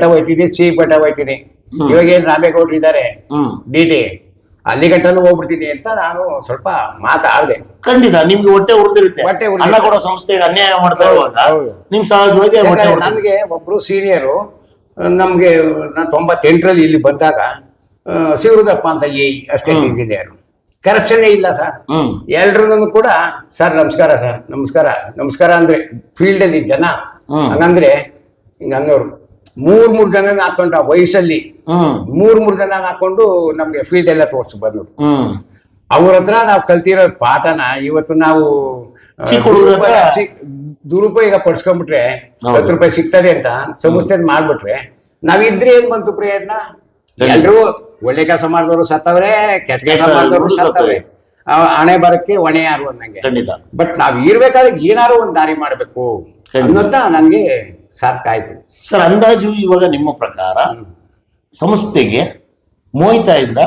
ಗಂಟ ಹೋಯ್ತೀನಿ ಸಿ ಬೆಟ್ಟ ಹೋಯ್ತೀನಿ ಇವಾಗ ಏನ್ ರಾಮೇಗೌಡ್ರು ಇದ್ದಾರೆ ಡಿಟಿ ಡಿ ಟಿ. ಅಲ್ಲಿ ಹೋಗ್ಬಿಡ್ತೀನಿ ಅಂತ ನಾನು ಸ್ವಲ್ಪ ಮಾತಾಡ್ದೆ. ಖಂಡಿತ ನಿಮ್ಗೆ ಹೊಟ್ಟೆ ಉರಿದಿರುತ್ತೆ. ಹೊಟ್ಟೆ ಉರ್ದಿರುತ್ತೆ. ಅನ್ನ ಕೊಡೋ ಸಂಸ್ಥೆಗೆ ಅನ್ಯಾಯ ಮಾಡ್ತಾ ಇರುವಾಗ ಹೌದು. ನಿಮ್ ಸಹಜವಾಗಿ ಹೊಟ್ಟೆ ಯಾಕಂದ್ರೆ ಉರಿದಿರುತ್ತೆ. ನನ್ಗೆ ಒಬ್ರು ಸೀನಿಯರು ನಮ್ಗೆ ನಾನು ತೊಂಬತ್ತೆಂಟರಲ್ಲಿ ಇಲ್ಲಿ ಬಂದಾಗ ಆ, ಶಿವರುದ್ರಪ್ಪ ಅಂತ ಏ ಅಷ್ಟೇ ಇಂಜಿನಿಯರ್. ಕರಪ್ಷನ್ ಇಲ್ಲ ಸರ್. ಹ್ಮ್. ಎಲ್ರೂ ಕೂಡ ಸರ್ ನಮಸ್ಕಾರ ಸರ್ ನಮಸ್ಕಾರ ನಮಸ್ಕಾರ ಅಂದ್ರೆ ಫೀಲ್ಡ್ ಅಲ್ಲಿ ಜನ. ಹ್ಮ್. ಹಂಗಂದ್ರೆ ಹಿಂಗ ಅನ್ನೋರು. ಮೂರ್ ಮೂರ್ ಜನ ಹಾಕೊಂಡ ಆ ವಯಸ್ಸಲ್ಲಿ ಮೂರ್ ಮೂರ್ ಜನ ಹಾಕೊಂಡು ನಮ್ಗೆ ಫೀಲ್ಡ್ ಎಲ್ಲ ತೋರ್ಸಿ ಬಂದ್ರು ಅವ್ರ ಹತ್ರ ನಾವು ಕಲ್ತಿರೋ ಪಾಠನ ಇವತ್ತು ನಾವು ದುರುಪಯೋಗ ಪಡಿಸ್ಕೊಂಡ್ಬಿಟ್ರೆ ಹತ್ತು ರೂಪಾಯಿ ಸಿಗ್ತದೆ ಅಂತ ಸಂಸ್ಥೆ ಮಾಡ್ಬಿಟ್ರೆ ನಾವಿದ್ರೆ ಏನ್ ಬಂತು ಪ್ರಯತ್ನ? ಎಲ್ರು ಒಳ್ಳೆ ಕೆಲಸ ಮಾಡಿದವರು ಸತ್ತವ್ರೆ ಕೆಟ್ಟ ಕೆಲಸ ಮಾಡಿದವರು ಸತ್ತವ್ರೆ. ಹಣೆ ಬರಕ್ಕೆ ಹೊಣೆ ಯಾರು ಅನ್ನಂಗೆ ಬಟ್ ನಾವ್ ಇರ್ಬೇಕಾದ್ರೆ ಏನಾರು ಒಂದ್ ದಾರಿ ಮಾಡ್ಬೇಕು ಖಂಡಿತ. ಅನ್ನೋದ್ನ ನನ್ಗೆ ಸಾರ್ಥ ಆಯ್ತು. ಸರ್ ಅಂದಾಜು ಇವಾಗ ನಿಮ್ಮ ಪ್ರಕಾರ ಸಂಸ್ಥೆಗೆ ಮೋಹಿತಾಯಿಂದ.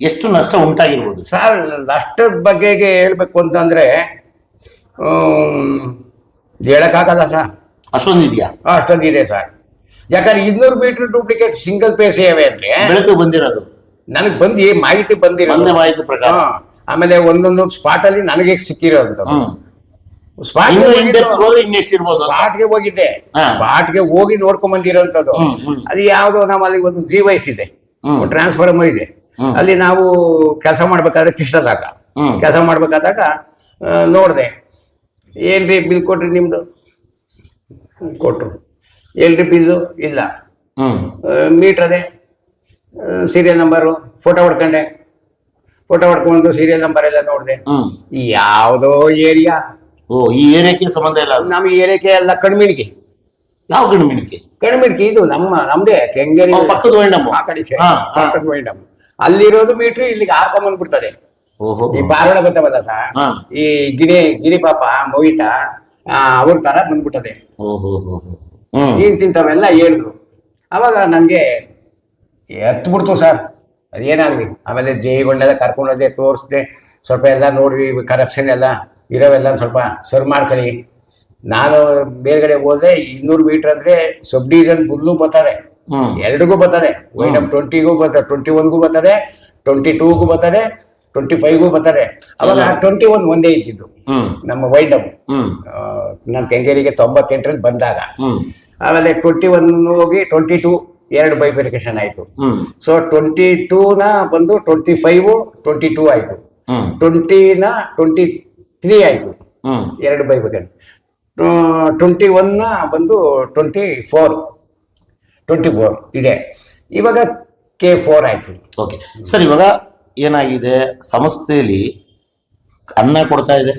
ಎಷ್ಟು ನಷ್ಟ ಉಂಟಾಗಿರ್ಬೋದು? ಸರ್ ನಷ್ಟದ ಬಗ್ಗೆಗೆ ಹೇಳ್ಬೇಕು ಅಂತಂದ್ರೆ ಹೇಳೋಕ್ಕಾಗಲ್ಲ ಹೇಳಕ್ಕಾಗಲ್ಲ ಸರ್. ಅಷ್ಟೊಂದಿದೆಯಾ ಅಷ್ಟೊಂದಿದೆ ಸರ್. ಯಾಕಂದ್ರೆ ಇನ್ನೂರು ಮೀಟರ್ ಡೂಪ್ಲಿಕೇಟ್ ಸಿಂಗಲ್ ಪೇ ಸೇವೆ ಅಂದ್ರೆ ಬೆಳಕು ಬಂದಿರೋದು. ನನಗೆ ಬಂದು ಮಾಹಿತಿ ಬಂದಿರೋ ಒಂದೇ ಮಾಹಿತಿ ಪ್ರಕಾರ. ಆಮೇಲೆ ಒಂದೊಂದು ಸ್ಪಾಟ್ ಅಲ್ಲಿ ನನಗೆ ಸಿಕ್ಕಿರೋ ಹ್ಮ್. ಇರ್ಬೋದು. ಸ್ಪಾಟ್ಗೆ ಹೋಗಿದ್ದೆ. ಸ್ಪಾಟ್ಗೆ ಹೋಗಿ ನೋಡ್ಕೊಂಡ್ ಬಂದಿರೋಂಥದ್ದು. ಅದು ಯಾವ್ದೋ ನಮ್ಮಲ್ಲಿ ಒಂದು ಜಿ ವೈಸ್ ಇದೆ. ಟ್ರಾನ್ಸ್ಫಾರ್ಮರ್ ಇದೆ. ಅಲ್ಲಿ ನಾವು ಕೆಲಸ ಮಾಡ್ಬೇಕಾದ್ರೆ ಕೃಷ್ಣ ಸಾಕ. ಕೆಲಸ ಮಾಡ್ಬೇಕಾದಾಗ ನೋಡಿದೆ. ಏನ್ರಿ ಬಿಲ್ ಕೊಟ್ರಿ ನಿಮ್ದು? ಕೊಟ್ರು. ಏನ್ರಿ ಬಿಲ್ಲು? ಇಲ್ಲ. ಮೀಟರ್ ಅದೇ. ಸೀರಿಯಲ್ ನಂಬರು ಫೋಟೋ ಹೊಡ್ಕೊಂಡೆ. ಫೋಟೋ ಹೊಡ್ಕೊಂಡು ಸೀರಿಯಲ್ ನಂಬರ್ ಎಲ್ಲ ನೋಡಿದೆ. ಯಾವುದೋ ಏರಿಯಾ ಓ ಈ ಏರಿಯಾಕ್ಕೆ ಸಂಬಂಧ ಇಲ್ಲ ಅದು? ನಮ್ಮ ಏರಿಯಾಕ್ಕೆ ಎಲ್ಲ ಕಣ್ಮಿಣಿಕೆ ಯಾವ ಗಣಿಮಿಣಿಕೆ ಕಣ್ಮಿಣಿಕೆ ಇದು ನಮ್ಮ ನಮ್ದೇ ಕೆಂಗೇರಿ ಪಕ್ಕದ ವೈಂಡಮ್ ಆ ಕಡೆ ಹಾ, ಹಾ. ಪಕ್ಕದ ವೈಂಡಮ್ ಅಲ್ಲಿರೋದು ಮೀಟ್ರ್ ಇಲ್ಲಿಗೆ ಹಾಕೊಂಡ್ ಬಂದ್ಬಿಡ್ತಾರೆ ಓಹೋ. ಈ ಬಾರಣ ಗೊತ್ತವಲ್ಲ ಸರ್ ಹಾ. ಈ ಗಿಣಿ ಗಿಣಿ ಪಾಪ ಆ ಅವ್ರ ತರ ಬಂದ್ಬಿಟ್ಟದೆ. ಓಹೋ ಹ್ಮ್. ನೀನ್ ತಿಂತವೆಲ್ಲ ಹೇಳಿದ್ರು. ಅವಾಗ ನನಗೆ ಎತ್ತು ಬಿಡ್ತು ಸರ್. ಅದೇನಾಗ್ಲಿ? ಆಮೇಲೆ ಜೈಗಳನ್ನೆಲ್ಲ ಕರ್ಕೊಂಡೋದೆ ತೋರಿಸ್ದೆ. ಸ್ವಲ್ಪ ಎಲ್ಲ ನೋಡ್ವಿ ಕರಪ್ಷನ್ ಎಲ್ಲ. ಇರೋವೆಲ್ಲ ಸ್ವಲ್ಪ ಸರ್ ಮಾಡ್ಕೊಳ್ಳಿ. ನಾನು ಮೇಲ್ಗಡೆ ಹೋದ್ರೆ ಇನ್ನೂರು ಮೀಟರ್ ಅಂದ್ರೆ ಸಬ್ ಡಿವಿಷನ್ ಬುದ್ಲು ಬರ್ತಾರೆ ಎರಡಗೂ ಎಲ್ರಿಗೂ ಬರ್ತದೆ. ವೈಡಮ್ ಟ್ವೆಂಟಿಗೂ ಬರ್ತದೆ ಟ್ವೆಂಟಿ ಒನ್ಗೂ ಬರ್ತದೆ ಟ್ವೆಂಟಿ ಟೂಗೂ ಬರ್ತದೆ ಟ್ವೆಂಟಿ ಫೈವ್ಗೂ ಬರ್ತಾರೆ ಅವಾಗ ಟ್ವೆಂಟಿ ಒನ್ ಒಂದೇ ಇದ್ದಿದ್ದು. ನಮ್ಮ ವೈಡಮ್. ಅಪ್ ನಾನು ಕೆಂಗೇರಿಗೆ ತೊಂಬತ್ತೆಂಟರಲ್ಲಿ ಬಂದಾಗ. ಆಮೇಲೆ ಟ್ವೆಂಟಿ ಒನ್ ಹೋಗಿ ಟ್ವೆಂಟಿ ಟೂ ಎರಡು ಬೈಫಿಕೇಶನ್ ಆಯಿತು. ಸೊ ಟ್ವೆಂಟಿ ಟೂನ ಬಂದು ಟ್ವೆಂಟಿ ಫೈವ್ ಟ್ವೆಂಟಿ ಟೂ ಆಯಿತು. ಟ್ವೆಂಟಿನ ಟ್ವೆಂಟಿ ತ್ರೀ ಆಯಿತು. ಎರಡು ಎರಡು ಬಗ್ಗೆ ಟ್ವೆಂಟಿ ಒನ್ನ ಬಂದು ಟ್ವೆಂಟಿ ಫೋರ್ ಟ್ವೆಂಟಿ ಫೋರ್ ಇದೆ. ಇವಾಗ ಕೆ ಫೋರ್ ಆಯಿತು. ಓಕೆ ಸರ್ ಇವಾಗ ಏನಾಗಿದೆ? ಸಂಸ್ಥೆಯಲ್ಲಿ ಅನ್ನ ಕೊಡ್ತಾ ಇದೆ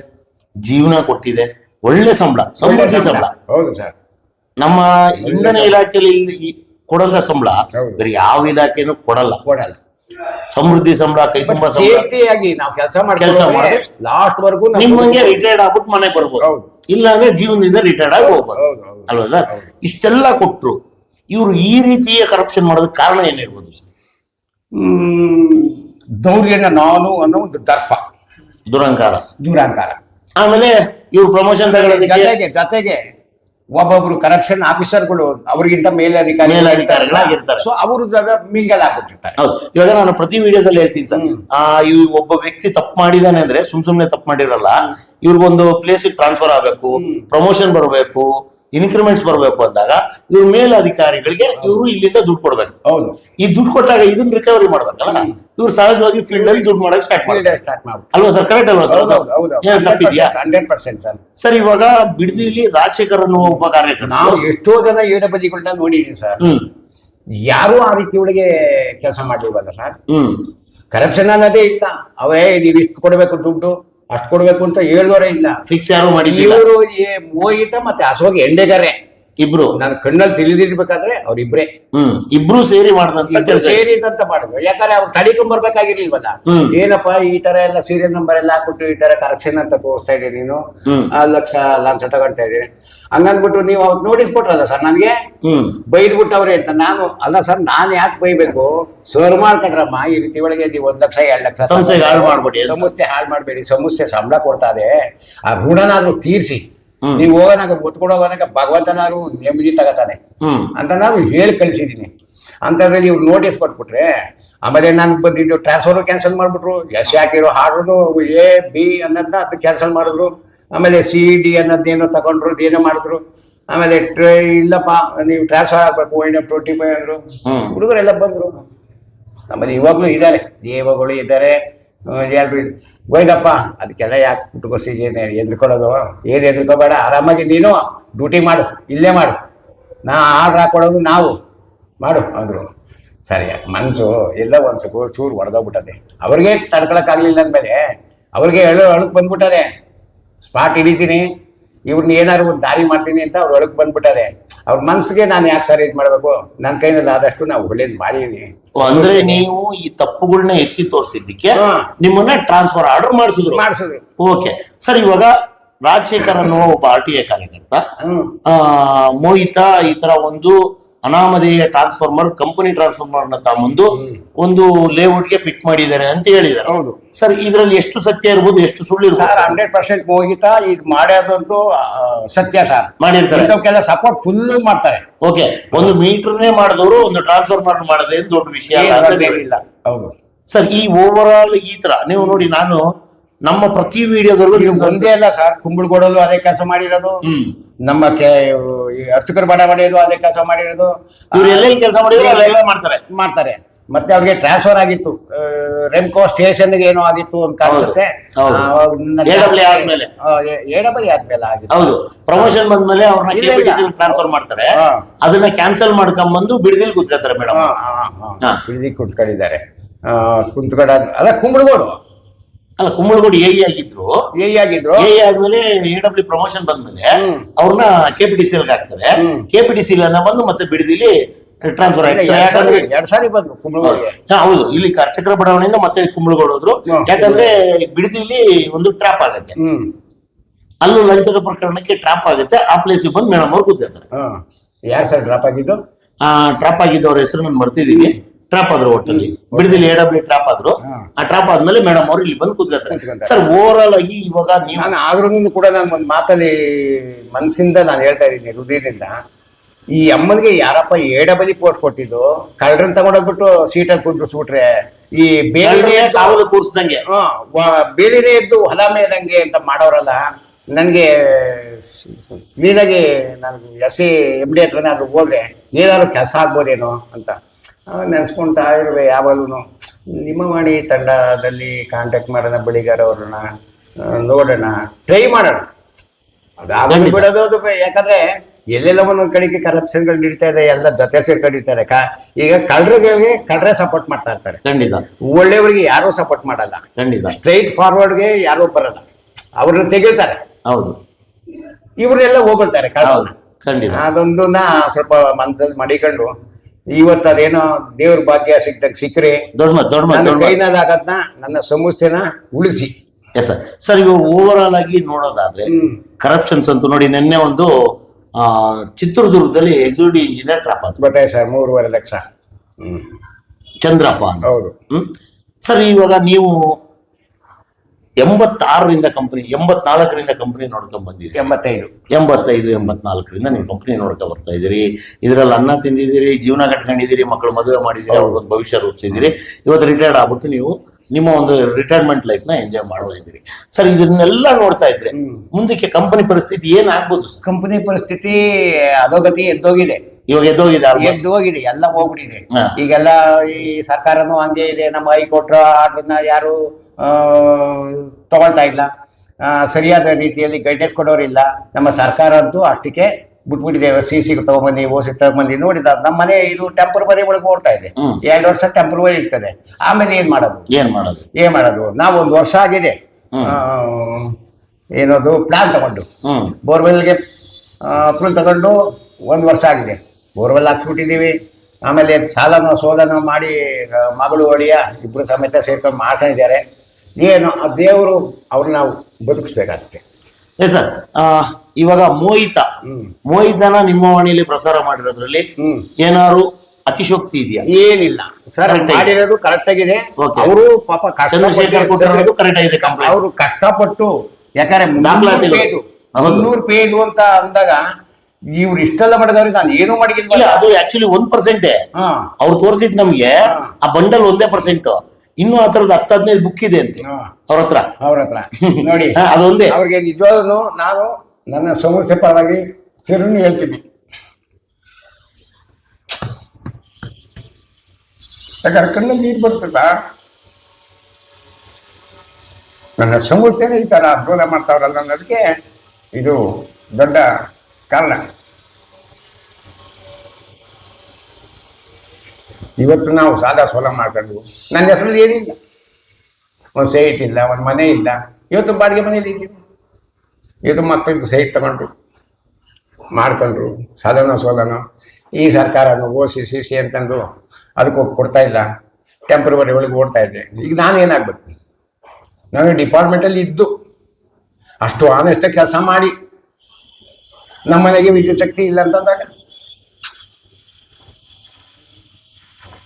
ಜೀವನ ಕೊಟ್ಟಿದೆ ಒಳ್ಳೆ ಸಂಬಳ ಸಂಬಳ. ಹೌದು ಸರ್ ನಮ್ಮ ಇಂಧನ ಇಲಾಖೆಯಲ್ಲಿ ಕೊಡಲ್ಲ ಸಂಬಳ. ಬೇರೆ ಯಾವ ಇಲಾಖೆನೂ ಕೊಡಲ್ಲ. ಕೊಡಲ್ಲ. ಸಮೃದ್ಧಿ ಸಂಬಳ ಕೈ ತುಂಬಾ ಸೇಫ್ಟಿಯಾಗಿ ನಾವು ಕೆಲಸ ಕೆಲ್ಸ ಮಾಡ್ಕೊಂಡು ಮಾಡಿ ಲಾಸ್ಟ್ ವರ್ಗು ನಿಮ್ಮಂಗೆ ರಿಟೈರ್ಡ್ ಆಗ್ಬಿಟ್ಟು ಮನೆಗೆ ಬರ್ಬೋದು. ಇಲ್ಲ ಅಂದ್ರೆ ಜೀವನದಿಂದ ರಿಟೈರ್ಡ್ ಆಗಿ ಹೋಗ್ಬೋದು. ಅಲ್ವಾ ಸರ್ ಇಷ್ಟೆಲ್ಲ ಕೊಟ್ರು ಇವರು ಈ ರೀತಿಯ ಕರಪ್ಷನ್ ಮಾಡೋದಕ್ಕೆ ಕಾರಣ ಏನಿರ್ಬೋದು ಸರ್? ದೌರ್ಯನ ನಾನು ಅನ್ನೋ ಒಂದು ದರ್ಪ. ದುರಂಕಾರ. ದುರಂಕಾರ. ಆಮೇಲೆ ಇವ್ರು ಪ್ರಮೋಷನ್ ತಗೊಳ್ಳೋದಕ್ಕೆ ಜೊತೆಗೆ ಜೊತೆಗೆ ಒಬ್ಬೊಬ್ರು ಕರಪ್ಷನ್ ಆಫೀಸರ್ಗಳು ಅವರಿಗಿಂತ ಮೇಲಧಿಕಾರಿ ಮೇಲಧಿಕಾರಿಗಳಾಗಿರ್ತಾರೆ. ಸೊ ಅವರು ಮಿಂಗಲ್ ಆಗ್ಬಿಟ್ಟಿರ್ತಾರೆ. ಹೌದು. ಇವಾಗ ನಾನು ಪ್ರತಿ ವಿಡಿಯೋದಲ್ಲಿ ಹೇಳ್ತೀನಿ ಸರ್. ಆ ಈ ಒಬ್ಬ ವ್ಯಕ್ತಿ ತಪ್ಪು ಮಾಡಿದಾನೆ ಅಂದ್ರೆ ಸುಮ್ ಸುಮ್ನೆ ತಪ್ಪು ಮಾಡಿರಲ್ಲ. ಇವ್ರಿಗೊಂದು ಪ್ಲೇಸ್ ಟ್ರಾನ್ಸ್ಫರ್ ಆಗ್ಬೇಕು ಪ್ರಮೋಷನ್ ಬರಬೇಕು ಇನ್ಕ್ರಿಮೆಂಟ್ಸ್ ಬರಬೇಕು ಅಂದಾಗ ಇವ್ರ ಮೇಲಧಿಕಾರಿಗಳಿಗೆ ಇವರು ಇಲ್ಲಿಂದ ದುಡ್ಡು ಕೊಡ್ಬೇಕು. ಹೌದು. ಈ ದುಡ್ಡು ಕೊಟ್ಟಾಗ ಇದನ್ನ ರಿಕವರಿ ಮಾಡ್ಬೇಕಲ್ಲ? ಇವ್ರು ಸಹಜವಾಗಿ ಫೀಲ್ಡ್ ಅಲ್ಲಿ ದುಡ್ಡು ಮಾಡಕ್ ಸ್ಟಾರ್ಟ್ ಮಾಡ್ಬಿಟ್ಟು ಅಲ್ವಾ ಸರ್ ಕರೆಕ್ಟ್ ಅಲ್ವಾ ಸರ್ ಹೌದು ಹೌದು ಏನ್ ತಪ್ಪಿದ್ಯಾ? ಹಂಡ್ರೆಡ್ ಪರ್ಸೆಂಟ್ ಸರ್ ಸರ್ ಇವಾಗ ಬಿಡದಿಲಿ ರಾಜಶೇಖರ್ ಅನ್ನುವ ಒಬ್ಬ ಕಾರ್ಯಕ್ರಮ ನಾವು ಎಷ್ಟೋ ಜನ ಏಡಪದಿಗಳನ್ನ ನೋಡಿದೀನಿ ಸರ್ ಯಾರು ಆ ರೀತಿ ಒಳಗೆ ಕೆಲಸ ಮಾಡ್ಲಿಲ್ವಲ್ಲ ಸರ್ ಹ್ಮ್. ಕರಪ್ಷನ್ ಅನ್ನೋದೇ ಇಲ್ಲ. ಅವರೇ ನೀವು ಇಷ್ಟು ಕೊಡಬೇಕು ದುಡ್ಡು. ಅಷ್ಟು ಕೊಡ್ಬೇಕು ಅಂತ ಹೇಳಿದವರೇ ಇಲ್ಲ. ಫಿಕ್ಸ್ ಯಾರು ಮಾಡಿದ್ದಿಲ್ಲ. ಇವರು ಮೋಹಿತ ಮತ್ತೆ ಅಶೋಕ್ ಎಂಡೆಗರೆ ಇಬ್ರು. ನಾನು ಕಣ್ಣಲ್ಲಿ ತಿಳಿದಿರ್ಬೇಕಾದ್ರೆ ಅವ್ರಿಬ್ರೇ. ಹ್ಮ್. ಇಬ್ರು ಸೇರಿ ಮಾಡಿದಂತ ಇಬ್ರು ಕೆಲಸ ಸೇರಿ ಅಂತ ಮಾಡಿದ್ರು. ಯಾಕಂದ್ರೆ ಅವ್ರು ತಡಿಕೊಂಡ್ ಬರ್ಬೇಕಾಗಿರ್ಲಿಲ್ವಲ್ಲ ಹ್ಮ್. ಏನಪ್ಪ ಈ ತರ ಎಲ್ಲ ಸೀರಿಯಲ್ ನಂಬರ್ ಎಲ್ಲ ಹಾಕ್ಬಿಟ್ಟು ಈ ತರ ಕರೆಕ್ಷನ್ ಅಂತ ತೋರಿಸ್ತಾ ಇದ್ದೀನಿ ನೀನು? ಹ್ಮ್. ಆ ಲಕ್ಷ ಲಂಚ ತಗೊಳ್ತಾ ಇದ್ದೀನಿ ಹಂಗನ್ಬಿಟ್ಟು ನೀವು ಅವ್ರು ನೋಟಿಸ್ ಕೊಟ್ರಲ್ಲ ಸರ್ ನನಗೆ? ಹ್ಮ್. ಬೈದ್ಬಿಟ್ಟವ್ರೆ ಅಂತ ನಾನು ಅಲ್ಲ ಸರ್ ನಾನು ಯಾಕೆ ಬೈಬೇಕು? ಸರ್ ಮಾಡ್ಕೊಂಡ್ರಮ್ಮ ಈ ರೀತಿ ಒಳಗೆ ನೀವು ಒಂದ್ ಲಕ್ಷ ಎರಡ್ ಲಕ್ಷ ಸಂಸ್ಥೆಗೆ ಹಾಳು ಮಾಡ್ಬೇಡಿ ಅಂತ. ಸಂಸ್ಥೆ ಹಾಳು ಮಾಡಬೇಡಿ ಸಂಸ್ಥೆ ಸಂಬಳ ಕೊಡ್ತಾ ಇದೆ. ಆ ಋಣನಾದ್ರೂ ತೀರ್ಸಿ. ನೀವು ಹೋಗೋನಾಗ ಒತ್ಕೊಂಡು ಹೋಗೋನಾಗ ಭಗವಂತನಾರು ನೆಮ್ಮದಿ ತಗೋತಾನೆ. ಅಂತ ನಾನು ಹೇಳಿ ಕಳಿಸಿದ್ದೀನಿ ಅಂತ ಇವ್ರು ನೋಟಿಸ್ ಕೊಟ್ಬಿಟ್ರೆ ಆಮೇಲೆ ನಾನು ಬಂದಿದ್ದು ಟ್ರಾನ್ಸ್ಫರ್ ಕ್ಯಾನ್ಸಲ್ ಮಾಡಿಬಿಟ್ರು ಎಸ್ ಹಾಕಿರೋ ಹಾಡೋದು ಎ ಬಿ ಅನ್ನೋದನ್ನ ಅದು ಕ್ಯಾನ್ಸಲ್ ಮಾಡಿದ್ರು. ಆಮೇಲೆ ಸಿ ಡಿ ಅನ್ನೋದೇನೋ ತಗೊಂಡ್ರು ಏನೋ ಮಾಡಿದ್ರು. ಆಮೇಲೆ ಟ್ರೇ ಇಲ್ಲಪ್ಪ ನೀವು ಟ್ರಾನ್ಸ್ಫರ್ ಆಗಬೇಕು ಒಳ್ಳೆ ಟ್ವೆಂಟಿ ಫೈವ್ ಅಂದರು. ಹ್ಮ್. ಹುಡುಗರೆಲ್ಲ ಬಂದರು. ನಮ್ಮಲ್ಲಿ ಇವಾಗಲೂ ಇದ್ದಾರೆ. ದೇವಗಳು ಇದ್ದಾರೆ. ಗೋಯ್ದಪ್ಪ ಅದಕ್ಕೆಲ್ಲ ಯಾಕೆ ಪುಟ್ಟಗೋಸಿ ಏನು ಎದ್ರುಕೊಳ್ಳೋದು ಏನು ಎದ್ರುಕೋಬೇಡ ಆರಾಮಾಗಿ ನೀನು ಡ್ಯೂಟಿ ಮಾಡು, ಇಲ್ಲೇ ಮಾಡು. ನಾ ಆರ್ಡ್ರ್ ಹಾಕೊಡೋದು ನಾವು. ಮಾಡು, ಅಂದರು. ಸರಿ ಮನಸ್ಸು ಎಲ್ಲ ಒಂದು ಸ್ವಲ್ಪ ಚೂರು ಹೊಡೆದೋಗ್ಬಿಟ್ಟದೆ ಅವ್ರಿಗೆ ತಡ್ಕೊಳಕ್ಕಾಗಲಿಲ್ಲ ಅಂದಮೇಲೆ ಅವ್ರಿಗೆ ಹೇಳೋ ಅಳಕ್ಕೆ ಬಂದ್ಬಿಟ್ಟಾರೆ ಸ್ಪಾಟ್ ಹಿಡಿತೀನಿ ಇವ್ರನ್ನ ಏನಾದ್ರು ಒಂದು ದಾರಿ ಮಾಡ್ತೀನಿ ಅಂತ ಅವ್ರು ಒಳಗೆ ಬಂದ್ಬಿಟ್ಟಾರೆ ಅವ್ರ ಮನಸ್ಸಿಗೆ ನಾನು ಯಾಕೆ ಸರ್ ಇದು ಮಾಡಬೇಕು? ನನ್ನ ಕೈನಲ್ಲಿ ಆದಷ್ಟು ನಾವು ಒಳ್ಳೇದು ಮಾಡಿದ್ದೀನಿ ಅಂದ್ರೆ ನೀವು ಈ ತಪ್ಪುಗಳನ್ನ ಎತ್ತಿ ತೋರಿಸಿದ್ದಕ್ಕೆ. ನಿಮ್ಮನ್ನ ಟ್ರಾನ್ಸ್ಫರ್ ಆರ್ಡರ್ ಮಾಡಿಸಿದ್ರು. ಮಾಡಿಸಿದ್ರು. ಓಕೆ ಸರ್ ಇವಾಗ ರಾಜಶೇಖರ್ ಅನ್ನುವ ಒಬ್ಬ ಆರ್ ಟಿ ಎ ಕಾರ್ಯಕರ್ತ ಮೋಹಿತ ಈ ತರ ಒಂದು ಅನಾಮಧೇಯ ಟ್ರಾನ್ಸ್ಫಾರ್ಮರ್ ಕಂಪನಿ ಟ್ರಾನ್ಸ್ಫಾರ್ಮರ್ನ ತಗೊಂಬಂದು ಒಂದು ಲೇಔಟ್ಗೆ ಫಿಟ್ ಮಾಡಿದ್ದಾರೆ ಅಂತ ಹೇಳಿದ್ದಾರೆ. ಹೌದು. ಸರ್ ಇದ್ರಲ್ಲಿ ಎಷ್ಟು ಸತ್ಯ ಇರ್ಬೋದು ಎಷ್ಟು ಸುಳ್ಳು ಇರಬಹುದು ಸರ್ ಹಂಡ್ರೆಡ್ ಪರ್ಸೆಂಟ್ ಹೋಗಿತಾ ಈಗ ಮಾಡೋದಂತೂ ಆ, ಸತ್ಯ ಸರ್. ಮಾಡಿರ್ತಾರೆ. ಇಂಥವಕ್ಕೆಲ್ಲ ಸಪೋರ್ಟ್ ಫುಲ್ ಮಾಡ್ತಾರೆ. ಓಕೆ ಒಂದು ಮೀಟರ್ನೇ ಮಾಡಿದವರು ಒಂದು ಟ್ರಾನ್ಸ್ಫಾರ್ಮರ್ ಮಾಡೋದೇ ದೊಡ್ಡ ವಿಷಯ ಅಲ್ಲ ಅಂತ ಏನ್ ಹೇಳಿ. ಇಲ್ಲ ಹೌದು. ಸರ್ ಈ ಓವರ್ ಆಲ್ ಈ ತರ ನೀವು ನೋಡಿ ನಾನು ನಮ್ಮ ಪ್ರತಿ ವಿಡಿಯೋದಲ್ಲೂ ನೀವು ಒಂದೇ ಅಲ್ಲ ಸರ್ ಕುಂಬಳಗೋಡಲ್ಲೂ ಅದೇ ಕೆಲಸ ಮಾಡಿರೋದು ನಮ್ಮ ಅರ್ಚಕರ ಬಡ ಮಾಡಿರೋದು ಅದೇ ಕೆಲಸ ಮಾಡಿರೋದು. ಇವ್ರು ಎಲ್ಲೆಲ್ಲಿ ಕೆಲಸ ಮಾಡಿದ್ರೆ ಮಾಡ್ತಾರೆ. ಮಾಡ್ತಾರೆ. ಮತ್ತೆ ಅವ್ರಿಗೆ ಟ್ರಾನ್ಸ್ಫರ್ ಆಗಿತ್ತು. ರೆಮ್ಕೋ ಸ್ಟೇಷನ್ ಏನೋ ಆಗಿತ್ತು ಅಂತ ಕಾಣಿಸುತ್ತೆ ಆದ್ಮೇಲೆ. ಹೌದು. ಪ್ರಮೋಷನ್ ಬಂದ್ಮೇಲೆ ಅವ್ರನ್ನ. ಟ್ರಾನ್ಸ್ಫರ್ ಮಾಡ್ತಾರೆ. ಅದನ್ನ ಕ್ಯಾನ್ಸಲ್ ಮಾಡ್ಕೊಂಬಂದು ಬಿಡದಿಲ್ ಕೂತ್ಕೊತಾರೆ ಮೇಡಮ್ ಬಿಡದಿ ಕುಂತ್ಕೊಂಡಿದ್ದಾರೆ. ಕುಂತ್ಕೊಂಡ ಅಲ್ಲ ಕುಂಬಳಗೋಡು. ಅಲ್ಲ ಕುಮ್ಮಳಗೋಡಿ ಎ ಆಗಿದ್ರು. ಎ ಆಗಿದ್ರು. ಎ ಆದ್ಮೇಲೆ ಎ ಡಬ್ಲ್ಯೂ ಪ್ರಮೋಷನ್ ಬಂದ್ಮೇಲೆ. ಅವ್ರನ್ನ ಕೆ ಪಿ ಡಿ ಸಿ ಹಾಕ್ತಾರೆ. ಕೆ ಪಿ ಡಿ ಸಿ ಬಂದು ಮತ್ತೆ ಬಿಡದಿಲಿ ಟ್ರಾನ್ಸ್ಫರ್ ಹಾ, ಹೌದು. ಇಲ್ಲಿ ಕರ್ಚಕ್ರ ಬಡಾವಣೆಯಿಂದ ಮತ್ತೆ ಕುಂಬಳಗೋಡು ಹೋದ್ರು. ಯಾಕಂದ್ರೆ ಬಿಡದಿಲಿ ಒಂದು ಟ್ರಾಪ್ ಆಗುತ್ತೆ. ಅಲ್ಲೂ ಲಂಚದ ಪ್ರಕರಣಕ್ಕೆ ಟ್ರಾಪ್ ಆಗುತ್ತೆ. ಆ ಪ್ಲೇಸಿಗೆ ಬಂದು ಮೇಡಮ್ ಅವ್ರು ಕೂತ್ಕೊತಾರೆ ಹ್ಮ್. ಯಾರು ಸರ್ ಡ್ರಾಪ್ ಆಗಿದ್ದು? ಟ್ರಾಪ್ ಆಗಿದ್ದವ್ರ ಹೆಸರು ನಾನು ಮರ್ತಿದೀನಿ ಟ್ರಾಪ್ ಆದ್ರು ಒಟ್ಟಲ್ಲಿ ಬಿಡದಲ್ಲಿ ಎ ಡಬ್ಲ್ಯೂ ಟ್ರಾಪ್ ಆದ್ರು. ಆ ಟ್ರಾಪ್ ಆದ್ಮೇಲೆ ಮೇಡಮ್ ಅವ್ರು ಇಲ್ಲಿ ಬಂದು ಕೂತ್ಕೊತಾರೆ ಕೂತ್ಕೊತಾರೆ. ಸರ್ ಓವರ್ ಆಲ್ ಆಗಿ ಇವಾಗ ನೀವು ನಾನು ಆದ್ರೂ ಕೂಡ ನಾನು ಒಂದು ಮಾತಲ್ಲಿ ಮನಸ್ಸಿಂದ ನಾನು ಹೇಳ್ತಾ ಇದ್ದೀನಿ ಹೃದಯದಿಂದ. ಈ ಅಮ್ಮನಿಗೆ ಯಾರಪ್ಪ ಎಡಬಲಿ ಪೋಸ್ಟ್ ಕೊಟ್ಟಿದ್ದು? ಕಳ್ಳರನ್ನ ತಗೊಂಡೋಗ್ಬಿಟ್ಟು ಸೀಟಲ್ಲಿ ಕುಂಡ್ರಿಸ್ಬಿಟ್ರೆ ಈ ಬೇಲಿನೇ ಕಾವಲು ಕೂರಿಸ್ದಂಗೆ. ಬೇಲಿನೇ ಎದ್ದು ಹೊಲ ಮೇಲಂಗೆ ಅಂತ ಮಾಡೋರಲ್ಲ ನನಗೆ ಕ್ಲೀನಾಗಿ ನಾನು ಎಸ್ ಸಿ ಎಂ ಡಿ ಹತ್ರನೇ ಏನಾದ್ರು ಹೋದ್ರೆ ಏನಾದ್ರು ಕೆಲಸ ಆಗ್ಬೋದೇನೋ ಅಂತ. ನೆನೆಸ್ಕೊಂತಾ ಇರುವೆ ಯಾವಾಗಲೂ ನಿಮ್ಮ ಮಾಡಿ ತಂಡದಲ್ಲಿ ಕಾಂಟ್ಯಾಕ್ಟ್ ಮಾಡೋಣ ಬಳಿಗಾರ ಅವ್ರನ್ನ ನೋಡೋಣ ಟ್ರೈ ಮಾಡೋಣ. ಅದು ಆಮೇಲೆ ಬಿಡೋದು ಅದು ಯಾಕಂದ್ರೆ ಎಲ್ಲೆಲ್ಲ ಒಂದೊಂದು ಕಡೆಗೆ ಕರಪ್ಷನ್ಗಳು ನಡೀತಾ ಇದೆ ಎಲ್ಲ ಜೊತೆ ಸೇರ್ಕೊಂಡಿರ್ತಾರೆ. ಕಾ ಈಗ ಕಳ್ಳರಿಗೆ ಕಳ್ಳರೆ ಸಪೋರ್ಟ್ ಮಾಡ್ತಾ ಇರ್ತಾರೆ. ಖಂಡಿತ. ಒಳ್ಳೆಯವ್ರಿಗೆ ಯಾರು ಸಪೋರ್ಟ್ ಮಾಡಲ್ಲ. ಖಂಡಿತ. ಸ್ಟ್ರೈಟ್ ಫಾರ್ವರ್ಡ್ಗೆ ಯಾರೂ ಬರಲ್ಲ. ಅವ್ರನ್ನ ತೆಗಿತಾರೆ. ಹೌದು. ಇವ್ರನ್ನೆಲ್ಲ ಹೋಗ್ಬಿಡ್ತಾರೆ ಕಳ್ಳ ಖಂಡಿತ. ಅದೊಂದು ನಾ ಸ್ವಲ್ಪ ಮನಸ್ಸಲ್ಲಿ ಮಡಿಕೊಂಡು ಇವತ್ತು ಅದೇನೋ ದೇವ್ರ ಭಾಗ್ಯ ಸಿಕ್ದಾಗ ಸಿಕ್ಕರೆ. ದೊಡ್ಡ ಮಾತು ದೊಡ್ಡ ಮಾತು ನನ್ನ ದೊಡ್ಡ ಮಾತು. ಕೈನಲ್ಲಾಗದ್ನ ನನ್ನ ಸಂಸ್ಥೆನ ಉಳಿಸಿ. ಎಸ್ ಸರ್ ಸರ್ ಇವಾಗ ಓವರ್ ಆಲ್ ಆಗಿ ನೋಡೋದಾದ್ರೆ ಕರಪ್ಷನ್ಸ್ ಅಂತೂ ನೋಡಿ ನಿನ್ನೆ ಒಂದು ಆ, ಚಿತ್ರದುರ್ಗದಲ್ಲಿ ಎಕ್ಸಿಕ್ಯೂಟಿವ್ ಇಂಜಿನಿಯರ್ ಟ್ರಾಪ್ ಆದ್ರು. ಬಟ್ಟೆ ಸರ್ ಮೂರುವರೆ ಲಕ್ಷ. ಹ್ಮ್. ಚಂದ್ರಪ್ಪ ಹೌದು. ಹ್ಮ್. ಸರ್ ಇವಾಗ ನೀವು ಎಂಬತ್ತಾರರಿಂದ ಕಂಪನಿ ಎಂಬತ್ನಾಲ್ಕರಿಂದ ಕಂಪನಿ ನೋಡ್ಕೊಂಡ್ ಬಂದಿದ್ದೀರಿ. ಎಂಬತ್ತೈದು. ಎಂಬತ್ತೈದು ಎಂಬತ್ನಾಲ್ಕರಿಂದ ನೀವು ಕಂಪನಿ ನೋಡ್ಕೊ ಬರ್ತಾ ಇದ್ದೀರಿ. ಇದರಲ್ಲಿ ಅನ್ನ ತಿಂದಿದ್ದೀರಿ ಜೀವನ ಕಟ್ಕೊಂಡಿದ್ದೀರಿ ಮಕ್ಕಳು ಮದುವೆ ಮಾಡಿದ್ದೀರಿ ಅವ್ರಿಗೊಂದು ಭವಿಷ್ಯ ರೂಪಿಸಿದ್ದೀರಿ. ಇವತ್ತು ರಿಟೈರ್ಡ್ ಆಗ್ಬಿಟ್ಟು ನೀವು ನಿಮ್ಮ ಒಂದು ರಿಟೈರ್ಮೆಂಟ್ ಲೈಫ್ನ ಎಂಜಾಯ್ ಮಾಡ್ತಾ ಇದ್ದೀರಿ. ಸರ್ ಇದನ್ನೆಲ್ಲ ನೋಡ್ತಾ ಇದ್ರೆ ಮುಂದಕ್ಕೆ ಕಂಪನಿ ಪರಿಸ್ಥಿತಿ ಏನಾಗ್ಬೋದು ಕಂಪನಿ ಪರಿಸ್ಥಿತಿ ಅಧೋಗತಿ ಎದ್ದೋಗಿದೆ. ಇವಾಗ ಎದ್ದೋಗಿದೆ almost. ಎದ್ದು ಹೋಗಿದೆ ಎಲ್ಲ ಹೋಗ್ಬಿಟ್ಟಿದೆ. ಹಾ. ಈಗೆಲ್ಲ ಈ ಸರ್ಕಾರನು ಹಂಗೆ ಇದೆ ನಮ್ಮ ಹೈಕೋರ್ಟ್ ಆರ್ಡರ್ನ ಯಾರು ಆ, ತಗೊಳ್ತಾ ಇಲ್ಲ. ಆ, ಸರಿಯಾದ ರೀತಿಯಲ್ಲಿ ಗೈಡೆನ್ಸ್ ಕೊಡೋರಿಲ್ಲ. ನಮ್ಮ ಸರ್ಕಾರ ಅಂತೂ ಅಷ್ಟಕ್ಕೆ ಬಿಟ್ಬಿಟ್ಟಿದೆ ಸಿ ಸಿ ತಗೊಂಬಂದು ಓ ಸಿ ತಗೊಂಬಂದು ನೋಡಿದ ನಮ್ಮ ಮನೆ ಇದು ಟೆಂಪರ್ವರಿ ಒಳಗೆ ಓಡ್ತಾ ಇದೆ. ಹ್ಮ್. ಎರಡು ವರ್ಷ ಟೆಂಪರ್ವರಿ ಇರ್ತದೆ. ಆಮೇಲೆ ಏನ್ ಮಾಡೋದು? ಏನ್ ಮಾಡೋದು? ಏನ್ ಮಾಡೋದು? ನಾವು ಒಂದು ವರ್ಷ ಆಗಿದೆ. ಹ್ಮ್. ಆ, ಏನದು ಪ್ಲಾನ್ ತಗೊಂಡು. ಹ್ಮ್. ಬೋರ್ವೆಲ್ಗೆ ಅಪ್ರೂವ್ ತಗೊಂಡು ಒಂದು ವರ್ಷ ಆಗಿದೆ. ಬೋರ್ವೆಲ್ ಹಾಕ್ಸ್ಬಿಟ್ಟಿದ್ದೀವಿ. ಆಮೇಲೆ ಸಾಲನ ಸೋಲನೋ ಮಾಡಿ ಮಗಳು ಒಳಿಯ ಇಬ್ಬರು ಸಮೇತ ಸೇರ್ಕೊಂಡು ಮಾಡ್ಕೊಂಡಿದ್ದಾರೆ. ಏನು ಆ ದೇವರು ಅವ್ರನ್ನ ನಾವು ಬದುಕಿಸ್ಬೇಕಾಗುತ್ತೆ ಎಸ್ ಸರ್ ಇವಾಗ ಮೋಹಿತ ಹ್ಮ್. ಮೋಹಿತನ ನಿಮ್ಮ ವಾಣಿಯಲ್ಲಿ ಪ್ರಸಾರ ಮಾಡಿರೋದ್ರಲ್ಲಿ ಹ್ಮ್. ಏನಾದ್ರು ಅತಿಶೋಕ್ತಿ ಇದೆಯಾ? ಏನಿಲ್ಲ. ಸರ್. ಮಾಡಿರೋದು ಕರೆಕ್ಟ್ ಆಗಿದೆ. ಅವರು ಪಾಪ ಚಂದ್ರಶೇಖರ್ ಕೊಟ್ಟಿರೋದು ಕರೆಕ್ಟ್ ಆಗಿದೆ ಕಂಪ್ಲೇಂಟ್ ಅವರು ಕಷ್ಟಪಟ್ಟು ಯಾಕಂದ್ರೆ. ಮುನ್ನೂರು ಪೇಜು ಅಂತ ಅಂದಾಗ ಇವ್ರು ಇಷ್ಟೆಲ್ಲ ಮಾಡಿದವ್ರಿ ನಾನು ಏನು ಇಲ್ಲ ಮಾಡಿಗಿಲ್ವಲ್ಲ ಅದು ಆಕ್ಚುಲಿ ಒಂದ್ ಪರ್ಸೆಂಟ್ ಅವ್ರು ತೋರಿಸಿದ್ ನಮ್ಗೆ ಆ ಬಂಡಲ್ ಒಂದೇ ಪರ್ಸೆಂಟ್ ಇನ್ನು ಆ ತರದ ಹತ್ತು ಹದಿನೈದು ಬುಕ್ ಇದೆ ಅಂತೆ. ಅವ್ರ ಹತ್ರ. ಅವ್ರ ಹತ್ರ. ನೋಡಿ. ಅದೊಂದೇ ಅವ್ರಿಗೆ ನಿಜವಾಗ್ಲೂ ನಾನು ನನ್ನ ಸಮಸ್ಯೆ ಪರವಾಗಿ ಚಿರುಣಿ ಹೇಳ್ತೀನಿ. ಯಾಕಂದ್ರೆ ಕಣ್ಣಲ್ಲಿ ನೀರು ಬರ್ತದ ನನ್ನ ಸಮಸ್ಯೆನೇ ಈ ತರ ಆಂದೋಲನ ಮಾಡ್ತಾವ್ರಲ್ಲ ಅನ್ನೋದಕ್ಕೆ ಇದು ದೊಡ್ಡ ಕಾರಣ? ಇವತ್ತು ನಾವು ಸಾಲ ಸೋಲ ಮಾಡ್ಕೊಂಡು, ನನ್ನ ಹೆಸರಲ್ಲಿ ಏನಿಲ್ಲ. ಒಂದು ಸೈಟ್ ಇಲ್ಲ, ಒಂದು ಮನೆ ಇಲ್ಲ. ಇವತ್ತು ಬಾಡಿಗೆ ಮನೇಲಿ ಇದ್ದೀನಿ ಇವತ್ತು ಮಕ್ಕಳಿಗೆ ಸೈಟ್ ತಗೊಂಡ್ರು, ಮಾಡ್ಕೊಂಡ್ರು, ಸಾಧನ ಸೋಲನೋ. ಈ ಸರ್ಕಾರನು ಓ ಸಿ ಸಿ ಸಿ ಅಂತಂದು ಅದಕ್ಕೆ ಹೋಗಿ ಕೊಡ್ತಾ ಇಲ್ಲ. ಟೆಂಪ್ರವರಿ ಒಳಗೆ ಓಡ್ತಾ ಇದ್ದೆ ಈಗ ನಾನು ಏನಾಗ್ಬೇಕು? ನಾನು ಡಿಪಾರ್ಟ್ಮೆಂಟಲ್ಲಿ ಇದ್ದು, ಅಷ್ಟು ಆನೆಸ್ಟಾಗಿ ಕೆಲಸ ಮಾಡಿ. ನಮ್ಮ ಮನೆಗೆ ವಿದ್ಯುತ್ ಶಕ್ತಿ ಇಲ್ಲ ಅಂತಂದಾಗ?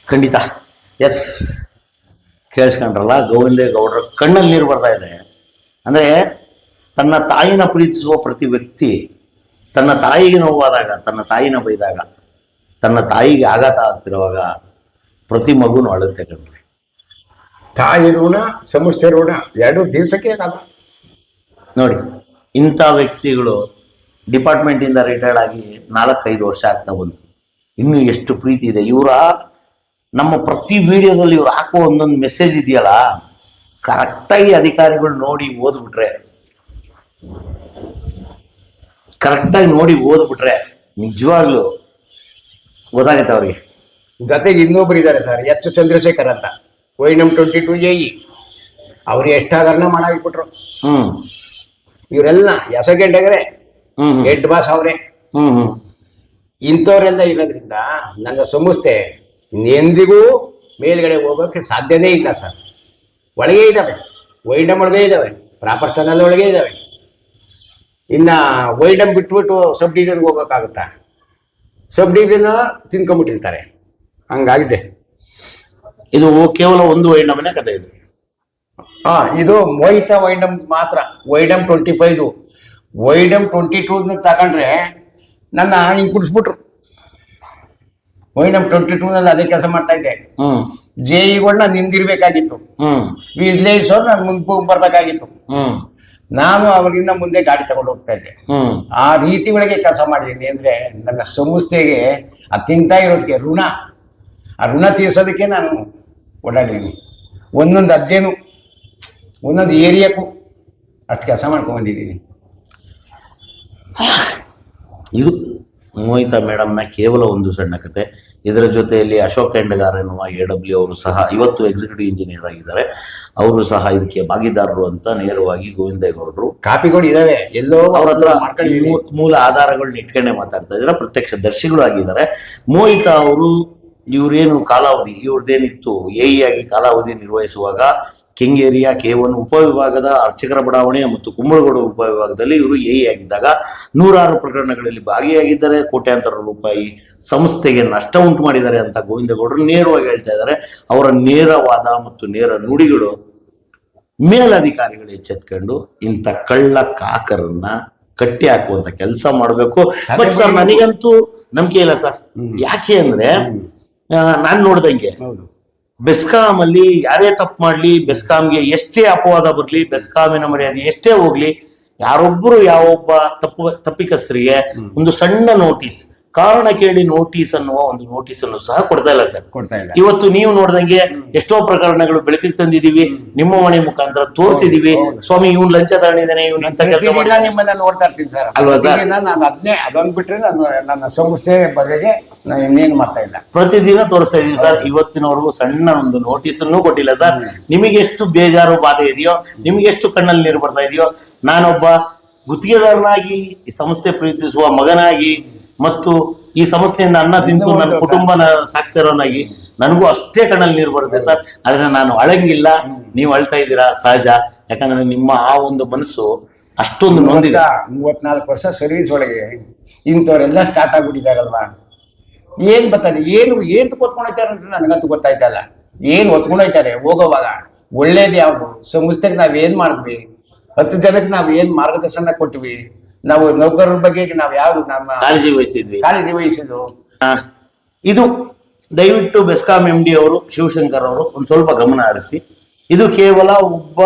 ಖಂಡಿತ. ಎಸ್ ಕೇಳಿಸ್ಕೊಂಡ್ರಲ್ಲ ಗೋವಿಂದೇಗೌಡರ ಕಣ್ಣಲ್ಲಿ ನೀರು ಬರ್ತಾ ಇದೆ. ಅಂದ್ರೆ ತನ್ನ ತಾಯಿನ ಪ್ರೀತಿಸುವ ಪ್ರತಿ ವ್ಯಕ್ತಿ ತನ್ನ ತಾಯಿಗೆ ನೋವಾದಾಗ ತನ್ನ ತಾಯಿನ ಬೈದಾಗ ತನ್ನ ತಾಯಿಗೆ ಆಘಾತ ಆಗ್ತಿರುವಾಗ ಪ್ರತಿ ಮಗುನು ಅಳುತ್ತೆ ಕಣ್ರಿ. ತಾಯಿ ಋಣ ಸಂಸ್ಥೆ ಋಣ ಎರಡು ದೇಶಕ್ಕೆ ಆಗಲ್ಲ. ನೋಡಿ ಇಂಥ ವ್ಯಕ್ತಿಗಳು ಡಿಪಾರ್ಟ್ಮೆಂಟಿಂದ ರಿಟೈರ್ಡ್ ಆಗಿ ನಾಲ್ಕೈದು ವರ್ಷ ಆಗ್ತಾ ಬಂತು. ಇನ್ನು ಎಷ್ಟು ಪ್ರೀತಿ ಇದೆ. ಇವರ ನಮ್ಮ ಪ್ರತಿ ವಿಡಿಯೋದಲ್ಲಿ ಇವ್ರು ಹಾಕುವ ಒಂದೊಂದು ಮೆಸೇಜ್ ಇದೆಯಲ್ಲ ಕರೆಕ್ಟಾಗಿ ಅಧಿಕಾರಿಗಳು ನೋಡಿ ಓದ್ಬಿಟ್ರೆ ಕರೆಕ್ಟಾಗಿ ನೋಡಿ ಓದ್ಬಿಟ್ರೆ ನಿಜವಾಗ್ಲು ಗೊತ್ತಾಗುತ್ತೆ ಅವ್ರಿಗೆ. ಜೊತೆಗೆ ಇನ್ನೊಬ್ರು ಇದ್ದಾರೆ ಸರ್ ಎಚ್ ಚಂದ್ರಶೇಖರ್ ಅಂತ. ವೈ ನಮ್ ಟ್ವೆಂಟಿ ಟು ಜೆ ಇ ಅವ್ರು ಎಷ್ಟಾದ್ರೂ ಮಾಡಾಕಿಬಿಟ್ರು. ಹ್ಮ್. ಇವರೆಲ್ಲ ಎಸಗೆಂಡಗರೆ. ಹೆಡ್ ಬಾಸ್ ಅವರೇ. ಇಂಥವ್ರೆಲ್ಲ ಇರೋದ್ರಿಂದ ನನ್ನ ಸಂಸ್ಥೆ ಎಂದಿಗೂ ಮೇಲ್ಗಡೆ ಹೋಗೋಕೆ ಸಾಧ್ಯನೇ ಇಲ್ಲ ಸರ್. ಒಳಗೆ ಇದ್ದಾವೆ ವೈಡಮ್ ಒಳಗೆ ಇದ್ದಾವೆ ಪ್ರಾಪರ್ ಚಾನಲ್ ಒಳಗೆ ಇದ್ದಾವೆ ಇನ್ನು ವೈಡಮ್ ಬಿಟ್ಬಿಟ್ಟು ಸಬ್ ಡಿವಿಷನ್ಗೆ ಹೋಗೋಕ್ಕಾಗುತ್ತಾ? Sub division ತಿನ್ಕೊಂಬಿಟ್ಟಿರ್ತಾರೆ. ಹಂಗಾಗಿದೆ. ಇದು ಕೇವಲ ಒಂದು ವೈಡಮ್ನೇ ಕತೆ ಇದು. ಹಾಂ ಇದು ಮೋಹಿತ ವೈಡಮ್ ಮಾತ್ರ. ವೈಡಮ್ ಟ್ವೆಂಟಿ ಫೈವ್ ವೈಡಮ್ ಟ್ವೆಂಟಿ ಟೂ ತಗೊಂಡ್ರೆ ನನ್ನ ಹಿಂಗೆ ಕುಡಿಸ್ಬಿಟ್ರು. ವೈಡಮ್ ಟ್ವೆಂಟಿ ಟೂನಲ್ಲಿ ಅದೇ ಕೆಲಸ ಮಾಡ್ತಾ ಇದ್ದೆ. ಹ್ಮ್. ಜೆ ಇಗಳನ್ನ ನಿಂದಿರ್ಬೇಕಾಗಿತ್ತು. ಹ್ಮ್. ವಿಜ್ಲೇಶ್ ಅವ್ರು ನಾನು ಮುಂದೆ ಬರ್ಬೇಕಾಗಿತ್ತು. ಹ್ಮ್. ನಾನು ಅವರಿಂದ ಮುಂದೆ ಗಾಡಿ ತಗೊಂಡು ಹೋಗ್ತಾ ಇದ್ದೆ. ಹ್ಮ್. ಆ ರೀತಿ ಒಳಗೆ ಕೆಲಸ ಮಾಡಿದ್ದೀನಿ ಅಂದ್ರೆ ನನ್ನ ಸಂಸ್ಥೆಗೆ ಆ ತಿಂತಾ ಇರೋದಕ್ಕೆ ಋಣ. ಆ ಋಣ ತೀರ್ಸೋದಕ್ಕೆ ನಾನು ಓಡಾಡಿದ್ದೀನಿ. ಒಂದೊಂದು ಅಜ್ಜೇನು ಒಂದೊಂದು ಏರಿಯಾಕ್ಕೂ ಅಷ್ಟು ಕೆಲಸ ಮಾಡ್ಕೊಂಡು ಬಂದಿದ್ದೀನಿ. ಇದು ಮೋಹಿತಾ ಮೇಡಮ್ನ ಕೇವಲ ಒಂದು ಸಣ್ಣ ಕತೆ. ಇದರ ಜೊತೆಯಲ್ಲಿ ಅಶೋಕ್ ಎಂಡಗಾರ್ ಎನ್ನುವ ಎ ಡಬ್ಲ್ಯೂ ಅವರು ಸಹ ಇವತ್ತು ಎಕ್ಸಿಕ್ಯೂಟಿವ್ ಇಂಜಿನಿಯರ್ ಆಗಿದ್ದಾರೆ. ಅವರು ಸಹ ಇದಕ್ಕೆ ಭಾಗಿದಾರರು ಅಂತ ನೇರವಾಗಿ ಗೋವಿಂದೇಗೌಡರು. ಕಾಪಿಗಳು ಇದಾವೆ. ಎಲ್ಲೋ ಅವ್ರ ಹತ್ರ ಮೂಲ ಆಧಾರಗಳನ್ನ ಇಟ್ಕೊಂಡೆ ಮಾತಾಡ್ತಾ ಇದ್ದಾರೆ. ಪ್ರತ್ಯಕ್ಷ ದರ್ಶಿಗಳು ಆಗಿದ್ದಾರೆ. ಮೋಹಿತಾ ಅವರು ಇವರೇನು ಕಾಲಾವಧಿ ಇವ್ರದ್ದೇನಿತ್ತು ಎ ಆಗಿ ಕಾಲಾವಧಿ ನಿರ್ವಹಿಸುವಾಗ ಕೆಂಗೇರಿಯ ಕೆ ಒನ್ ಉಪವಿಭಾಗದ ಅರ್ಚಕರ ಬಡಾವಣೆ ಮತ್ತು ಕುಂಬಳಗೋಡು ಉಪವಿಭಾಗದಲ್ಲಿ ಇವರು ಎ ಆಗಿದ್ದಾಗ ನೂರಾರು ಪ್ರಕರಣಗಳಲ್ಲಿ ಭಾಗಿಯಾಗಿದ್ದಾರೆ. ಕೋಟ್ಯಾಂತರ ರೂಪಾಯಿ ಸಂಸ್ಥೆಗೆ ನಷ್ಟ ಉಂಟು ಮಾಡಿದ್ದಾರೆ ಅಂತ ಗೋವಿಂದಗೌಡರು ನೇರವಾಗಿ ಹೇಳ್ತಾ ಇದ್ದಾರೆ. ಅವರ ನೇರವಾದ ಮತ್ತು ನೇರ ನುಡಿಗಳು ಮೇಲಧಿಕಾರಿಗಳು ಎಚ್ಚೆತ್ಕೊಂಡು ಇಂಥ ಕಳ್ಳ ಕಾಕರನ್ನ ಕಟ್ಟಿ ಹಾಕುವಂತ ಕೆಲಸ ಮಾಡಬೇಕು. ಬಟ್ ಸರ್ ನನಗಂತೂ ನಂಬಿಕೆ ಇಲ್ಲ ಸರ್ ಯಾಕೆ ಅಂದ್ರೆ ನಾನು ನೋಡ್ದಂಗೆ ಬೆಸ್ಕಾಂ ಅಲ್ಲಿ ಯಾರೇ ತಪ್ಪು ಮಾಡ್ಲಿ ಬೆಸ್ಕಾಂಗೆ ಎಷ್ಟೇ ಅಪವಾದ ಬರ್ಲಿ ಬೆಸ್ಕಾಮಿನ ಮರ್ಯಾದೆ ಎಷ್ಟೇ ಹೋಗ್ಲಿ ಯಾರೊಬ್ಬರು ಯಾವೊಬ್ಬ ತಪ್ಪು ತಪ್ಪಿಕಸ್ತರಿಗೆ ಒಂದು ಸಣ್ಣ ನೋಟಿಸ್ ಕಾರಣ ಕೇಳಿ ನೋಟಿಸ್ ಅನ್ನುವ ಒಂದು ನೋಟಿಸ್ ಅನ್ನು ಸಹ ಕೊಡ್ತಾ ಇಲ್ಲ ಸರ್. ಕೊಡ್ತಾ ಇಲ್ಲ. ಇವತ್ತು ನೀವು ನೋಡ್ದಂಗೆ ಎಷ್ಟೋ ಪ್ರಕರಣಗಳು ಬೆಳಕಿಗೆ ತಂದಿದೀವಿ ನಿಮ್ಮ ಮನೆ ಮುಖಾಂತರ ತೋರಿಸಿದೀವಿ ಸ್ವಾಮಿ ಇವ್ನು ಲಂಚ ತಗೊಂಡಿದ್ದಾನೆ ಇವ್ನು ಇಂಥ ಕೆಲಸ ಪ್ರತಿದಿನ ನಿಮ್ಮನ್ನ ನೋಡ್ತಾ ಇರ್ತೀನಿ ಸರ್. ಅಲ್ವಾ ಸರ್? ನಾನು ಅದನ್ನೇ ಅದೊಂದು ಬಿಟ್ರೆ ನಾನು ನನ್ನ ಸಂಸ್ಥೆ ಬಗೆಗೆ ನಾನು ಇನ್ನೇನು ಮಾಡ್ತಾ ಇಲ್ಲ. ಪ್ರತಿದಿನ ತೋರಿಸ್ತಾ ಇದೀವಿ ಸರ್. ಇವತ್ತಿನವರೆಗೂ ಸಣ್ಣ ಒಂದು ನೋಟಿಸ್ ಅನ್ನು ಕೊಟ್ಟಿಲ್ಲ ಸರ್. ನಿಮಗೆ ಎಷ್ಟು ಬೇಜಾರು ಬಾಧೆ ಇದೆಯೋ ನಿಮಗೆ ಎಷ್ಟು ಕಣ್ಣಲ್ಲಿ ನೀರು ಬರ್ತಾ ಇದೆಯೋ ನಾನೊಬ್ಬ ಗುತ್ತಿಗೆದಾರನಾಗಿ ಈ ಸಂಸ್ಥೆ ಪ್ರೀತಿಸುವ ಮಗನಾಗಿ ಮತ್ತು ಈ ಸಂಸ್ಥೆಯಿಂದ ಅನ್ನ ತಿಂತು ನನ್ನ ಕುಟುಂಬನ ಸಾಕ್ತಿರೋನಾಗಿ ನನಗೂ ಅಷ್ಟೇ ಕಣ್ಣಲ್ಲಿ ನೀರು ಬರುತ್ತೆ ಸರ್. ಆದ್ರೆ ನಾನು ಅಳಂಗಿಲ್ಲ. ನೀವು ಅಳ್ತಾ ಇದ್ದೀರಾ? ಸಹಜ. ಯಾಕಂದ್ರೆ ನಿಮ್ಮ ಆ ಒಂದು ಮನಸ್ಸು ಅಷ್ಟೊಂದು ನೊಂದಿದೆ. ಮೂವತ್ನಾಲ್ಕು ವರ್ಷ ಸರ್ವಿಸ್ ಒಳಗೆ ಇಂಥವರೆಲ್ಲ ಸ್ಟಾರ್ಟ್ ಆಗ್ಬಿಟ್ಟಿದಾರಲ್ವಾ ಏನ್ ಬರ್ತಾರೆ ಏನು ಏನ್ ಕೂತ್ಕೊಂಡೋಯ್ತಾರೆ ಅಂದ್ರೆ ನನಗಂತೂ ಗೊತ್ತಾಯ್ತಲ್ಲ ಏನ್ ಹೊತ್ಕೊಂಡೋಯ್ತಾರೆ ಹೋಗೋವಾಗ ಒಳ್ಳೇದು ಯಾವುದು? ಸಂಸ್ಥೆಗೆ ನಾವ್ ಏನ್ ಮಾಡಿದ್ವಿ? ಹತ್ತು ಜನಕ್ಕೆ ನಾವು ಏನ್ ಮಾರ್ಗದರ್ಶನ ಕೊಟ್ವಿ? ನಾವು ನೌಕರರ ಬಗ್ಗೆ ನಾವು ಯಾರು ನಮ್ಮ ಕಾಳಜಿ ವಹಿಸಿದ್ವಿ. ಕಾಳಜಿ ವಹಿಸಿದ್ವು ಇದು ದಯವಿಟ್ಟು ಬೆಸ್ಕಾಂ ಎಂ ಡಿ ಅವರು ಶಿವಶಂಕರ್ ಅವರು ಒಂದು ಸ್ವಲ್ಪ ಗಮನ ಹರಿಸಿ. ಇದು ಕೇವಲ ಒಬ್ಬ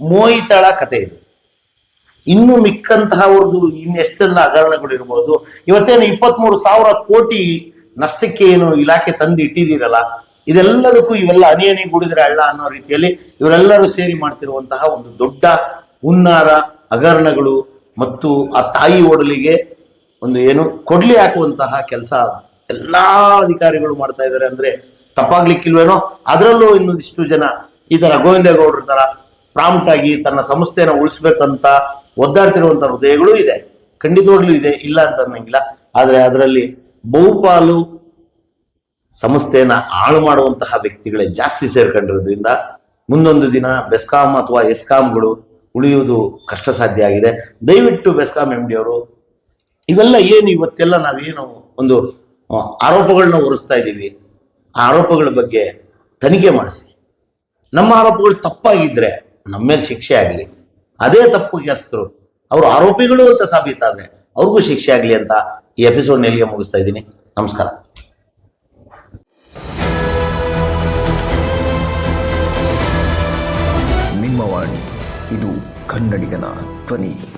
ಮೋಹಿತಳ ಕತೆ ಇದು. ಇನ್ನು ಮಿಕ್ಕಂತಹ ಅವ್ರದ್ದು ಇನ್ನೆಷ್ಟೆಲ್ಲ ಹಗರಣಗಳು ಇರ್ಬೋದು. ಇವತ್ತೇನು ಇಪ್ಪತ್ಮೂರು ಸಾವಿರ ಕೋಟಿ ನಷ್ಟಕ್ಕೆ ಏನು ಇಲಾಖೆ ತಂದು ಇಟ್ಟಿದ್ದೀರಲ್ಲ ಇದೆಲ್ಲದಕ್ಕೂ ಇವೆಲ್ಲ ಹನಿ ಹನಿ ಗುಡಿದ್ರೆ ಅಳ್ಳ ಅನ್ನೋ ರೀತಿಯಲ್ಲಿ ಇವರೆಲ್ಲರೂ ಸೇರಿ ಮಾಡ್ತಿರುವಂತಹ ಒಂದು ದೊಡ್ಡ ಹುನ್ನಾರ ಹಗರಣಗಳು ಮತ್ತು ಆ ತಾಯಿ ಓಡಲಿಗೆ ಒಂದು ಏನು ಕೊಡ್ಲಿ ಹಾಕುವಂತಹ ಕೆಲಸ ಎಲ್ಲಾ ಅಧಿಕಾರಿಗಳು ಮಾಡ್ತಾ ಇದ್ದಾರೆ ಅಂದ್ರೆ ತಪ್ಪಾಗ್ಲಿಕ್ಕಿಲ್ವೇನೋ? ಅದರಲ್ಲೂ ಇನ್ನೊಂದಿಷ್ಟು ಜನ ಈ ತರ ಗೋವಿಂದೇಗೌಡರ ತರ ಪ್ರಾಂಪ್ಟ್ ಆಗಿ ತನ್ನ ಸಂಸ್ಥೆಯನ್ನು ಉಳಿಸ್ಬೇಕಂತ ಒದ್ದಾಡ್ತಿರುವಂತ ಹೃದಯಗಳು ಇದೆ. ಖಂಡಿತವಾಗ್ಲೂ ಇದೆ. ಇಲ್ಲ ಅಂತ ಅನ್ನಂಗಿಲ್ಲ. ಆದ್ರೆ ಅದರಲ್ಲಿ ಬಹುಪಾಲು ಸಂಸ್ಥೆನ ಹಾಳು ಮಾಡುವಂತಹ ವ್ಯಕ್ತಿಗಳೇ ಜಾಸ್ತಿ ಸೇರ್ಕೊಂಡಿರೋದ್ರಿಂದ ಮುಂದೊಂದು ದಿನ ಬೆಸ್ಕಾಂ ಅಥವಾ ಎಸ್ಕಾಂಗಳು ಉಳಿಯುವುದು ಕಷ್ಟ ಸಾಧ್ಯ ಆಗಿದೆ. ದಯವಿಟ್ಟು ಬೆಸ್ಕಾಂ ಎಂ ಅವರು, ಇವೆಲ್ಲ ಏನು ಇವತ್ತೆಲ್ಲ ನಾವೇನು ಒಂದು ಆರೋಪಗಳನ್ನ ಹೊರಿಸ್ತಾ ಇದ್ದೀವಿ. ಆ ಆರೋಪಗಳ ಬಗ್ಗೆ ತನಿಖೆ ಮಾಡಿಸಿ. ನಮ್ಮ ಆರೋಪಗಳು ತಪ್ಪಾಗಿದ್ದರೆ ನಮ್ಮ ಮೇಲೆ ಶಿಕ್ಷೆ ಆಗಲಿ. ಅದೇ ತಪ್ಪು ಹೆಸರು ಅವರು ಆರೋಪಿಗಳು ಅಂತ ಸಾಬೀತಾದರೆ ಅವ್ರಿಗೂ ಶಿಕ್ಷೆ ಆಗಲಿ ಅಂತ ಈ ಎಪಿಸೋಡ್ ನೆಲ್ಲಿಗೆ ಮುಗಿಸ್ತಾ ಇದ್ದೀನಿ. ನಮಸ್ಕಾರ. ಇದು ಕನ್ನಡಿಗನ ಧ್ವನಿ.